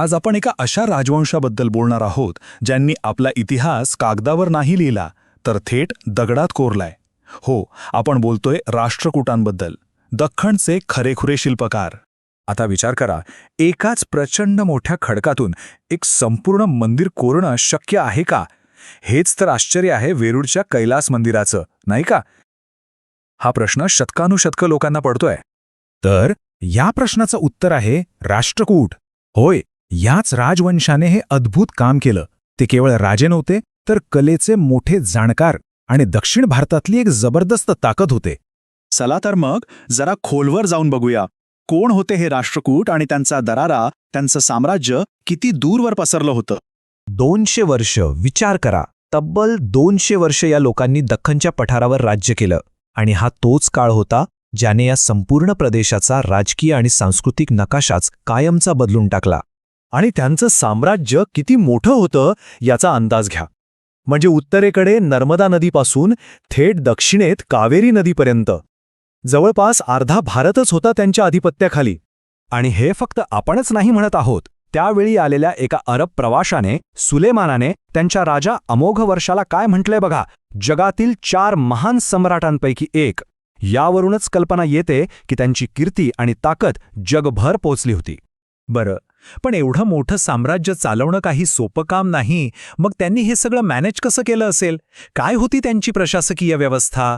आज आपण एका अशा राजवंशाबद्दल बोलणार आहोत ज्यांनी आपला इतिहास कागदावर नाही लिहिला तर थेट दगडात कोरलाय. हो आपण बोलतोय राष्ट्रकूटांबद्दल. दख्खनचे खरेखुरे शिल्पकार. आता विचार करा एकाच प्रचंड मोठ्या खडकातून एक संपूर्ण मंदिर कोरणं शक्य आहे का? हेच तर आश्चर्य आहे वेरूळच्या कैलास मंदिराचं नाही का? हा प्रश्न शतकानुशतकं लोकांना पडतोय. तर या प्रश्नाचं उत्तर आहे राष्ट्रकूट. होय याच राजवंशाने हे अद्भुत काम केलं. ते केवळ राजे नव्हते तर कलेचे मोठे जाणकार आणि दक्षिण भारतातली एक जबरदस्त ताकद होते. चला तर मग जरा खोलवर जाऊन बघूया. कोण होते हे राष्ट्रकूट आणि त्यांचा दरारा त्यांचं साम्राज्य किती दूरवर पसरलं होतं? दोनशे वर्ष विचार करा. तब्बल दोनशे वर्ष या लोकांनी दख्खनच्या पठारावर राज्य केलं. आणि हा तोच काळ होता ज्याने या संपूर्ण प्रदेशाचा राजकीय आणि सांस्कृतिक नकाशाच कायमचा बदलून टाकला. आणि त्यांचं साम्राज्य किती मोठं होतं याचा अंदाज घ्या. म्हणजे उत्तरेकडे नर्मदा नदीपासून थेट दक्षिणेत कावेरी नदीपर्यंत. जवळपास अर्धा भारतच होता त्यांच्या अधिपत्याखाली आणि हे फक्त आपणच नाही म्हणत आहोत त्यावेळी आलेल्या एका अरब प्रवाशाने सुलेमानाने त्यांच्या राजा अमोघ वर्षाला काय म्हटलंय बघा जगातील चार महान सम्राटांपैकी एक. यावरूनच कल्पना येते की त्यांची कीर्ती आणि ताकद जगभर पोचली होती. बरं पण एवढं मोठं साम्राज्य चालवणं काही सोपं काम नाही. मग त्यांनी हे सगळं मॅनेज कसं केलं असेल? काय होती त्यांची प्रशासकीय व्यवस्था?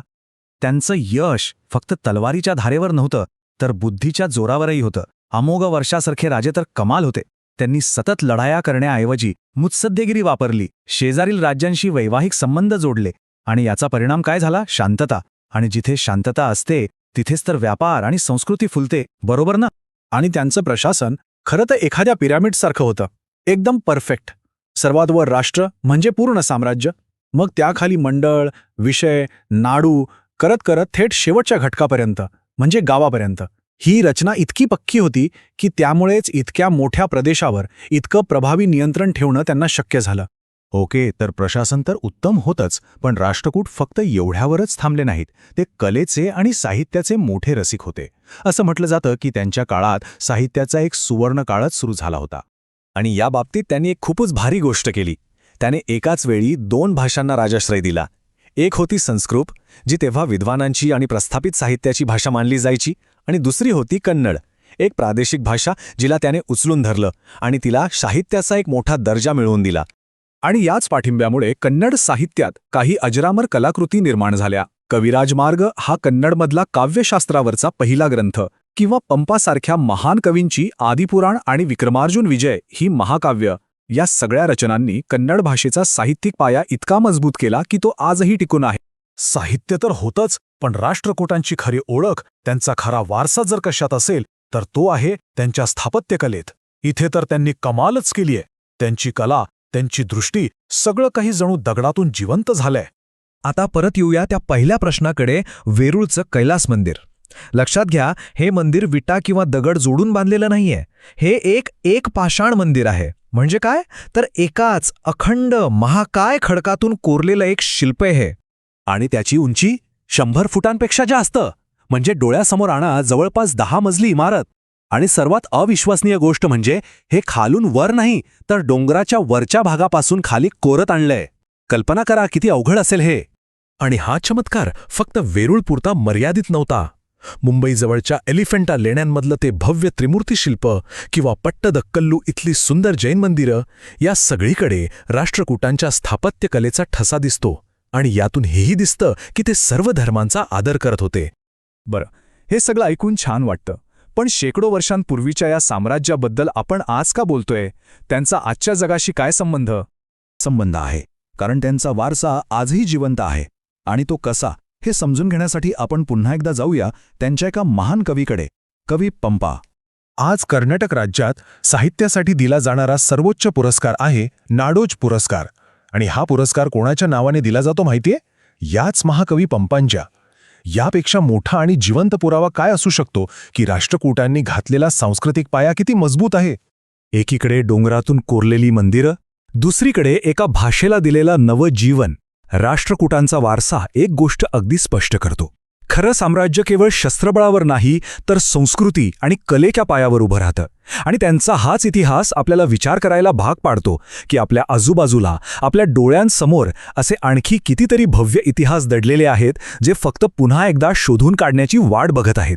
त्यांचं यश फक्त तलवारीच्या धारेवर नव्हतं तर बुद्धीच्या जोरावरही होतं. अमोघ वर्षासारखे राजे तर कमाल होते. त्यांनी सतत लढाया करण्याऐवजी मुत्सद्देगिरी वापरली शेजारील राज्यांशी वैवाहिक संबंध जोडले. आणि याचा परिणाम काय झाला? शांतता. आणि जिथे शांतता असते तिथेच तर व्यापार आणि संस्कृती फुलते बरोबर ना? आणि त्यांचं प्रशासन खरं तर एखाद्या पिरामिडसारखं होतं. एकदम परफेक्ट. सर्वात वर राष्ट्र म्हणजे पूर्ण साम्राज्य. मग त्याखाली मंडळ विषय नाडू करत करत थेट शेवटच्या घटकापर्यंत म्हणजे गावापर्यंत. ही रचना इतकी पक्की होती की त्यामुळेच इतक्या मोठ्या प्रदेशावर इतकं प्रभावी नियंत्रण ठेवणं त्यांना शक्य झालं. ओके तर प्रशासन तर उत्तम होतच पण राष्ट्रकूट फक्त एवढ्यावरच थांबले नाहीत. ते कलेचे आणि साहित्याचे मोठे रसिक होते. असं म्हटलं जातं की त्यांच्या काळात साहित्याचा एक सुवर्ण काळच सुरू झाला होता. आणि या बाबतीत त्यांनी एक खूपच भारी गोष्ट केली. त्याने एकाच वेळी दोन भाषांना राजाश्रय दिला. एक होती संस्कृत जी तेव्हा विद्वानांची आणि प्रस्थापित साहित्याची भाषा मानली जायची आणि दुसरी होती कन्नड एक प्रादेशिक भाषा जिला त्याने उचलून धरलं आणि तिला साहित्याचा एक मोठा दर्जा मिळवून दिला. आणि याच पाठिंब्यामुळे कन्नड साहित्यात काही अजरामर कलाकृती निर्माण झाल्या. कविराजमार्ग हा कन्नडमधला काव्यशास्त्रावरचा पहिला ग्रंथ किंवा पंपासारख्या महान कवींची आदिपुराण आणि विक्रमार्जुन विजय ही महाकाव्य. या सगळ्या रचनांनी कन्नड भाषेचा साहित्यिक पाया इतका मजबूत केला की तो आजही टिकून आहे. साहित्य तर होतंच पण राष्ट्रकूटांची खरी ओळख त्यांचा खरा वारसा जर कशात असेल तर तो आहे त्यांच्या स्थापत्यकलेत. इथे तर त्यांनी कमालच केलीय. त्यांची कला त्यांची दृष्टी सगळं काही जणू दगडातून जिवंत झालंय. आता परत येऊया त्या पहिल्या प्रश्नाकडे वेरूळचं कैलास मंदिर. लक्षात घ्या हे मंदिर विटा किंवा दगड जोडून बांधलेलं नाहीये. हे एक एक पाषाण मंदिर आहे. म्हणजे काय? तर एकाच अखंड महाकाय खडकातून कोरलेलं एक शिल्प हे आणि त्याची उंची शंभर फुटांपेक्षा जास्त. म्हणजे डोळ्यासमोर आणा जवळपास दहा मजली इमारत. आणि सर्वात अविश्वसनीय गोष्ट म्हणजे हे खालून वर नाही तर डोंगराच्या वरच्या भागापासून खाली कोरत आणलंय. कल्पना करा किती अवघड असेल हे. आणि हा चमत्कार फक्त वेरूळपुरता मर्यादित नव्हता. मुंबईजवळच्या एलिफंटा लेण्यांमधलं ते भव्य त्रिमूर्ती शिल्प किंवा पट्टदक्कल्लू इथली सुंदर जैन मंदिरं या सगळीकडे राष्ट्रकूटांच्या स्थापत्यकलेचा ठसा दिसतो आणि यातून हेही दिसतं की ते सर्व धर्मांचा आदर करत होते. बरं हे सगळं ऐकून छान वाटतं. पण शेकडो वर्षांपूर्वीच्या या साम्राज्याबद्दल आपण आज का बोलतोय? त्यांचा आजच्या जगाशी काय संबंध? संबंध आहे कारण त्यांचा वारसा आजही जिवंत आहे. आणि तो कसा हे समजून घेण्यासाठी आपण पुन्हा एकदा जाऊया त्यांच्या एका महान कवीकडे. कवी पंपा. आज कर्नाटक राज्यात साहित्यासाठी दिला जाणारा सर्वोच्च पुरस्कार आहे नाडोज पुरस्कार. आणि हा पुरस्कार कोणाच्या नावाने दिला जातो माहितीये? याच महाकवी पंपांच्या. यापेक्षा मोठा आणि जिवंत पुरावा काय असू शकतो की राष्ट्रकूटांनी घातलेला सांस्कृतिक पाया किती मजबूत आहे? एकीकडे डोंगरातून कोरलेली मंदिरं दुसरीकडे एका भाषेला दिलेला नवजीवन राष्ट्रकूटांचा वारसा एक गोष्ट अगदी स्पष्ट करतो. खरं साम्राज्य केवळ शस्त्रबळावर नाही तर संस्कृती आणि कलेच्या पायावर उभं राहतं. आणि त्यांचा हाच इतिहास आपल्याला विचार करायला भाग पाडतो की आपल्या आजूबाजूला आपल्या डोळ्यांसमोर असे आणखी कितीतरी भव्य इतिहास दडलेले आहेत जे फक्त पुन्हा एकदा शोधून काढण्याची वाट बघत आहेत.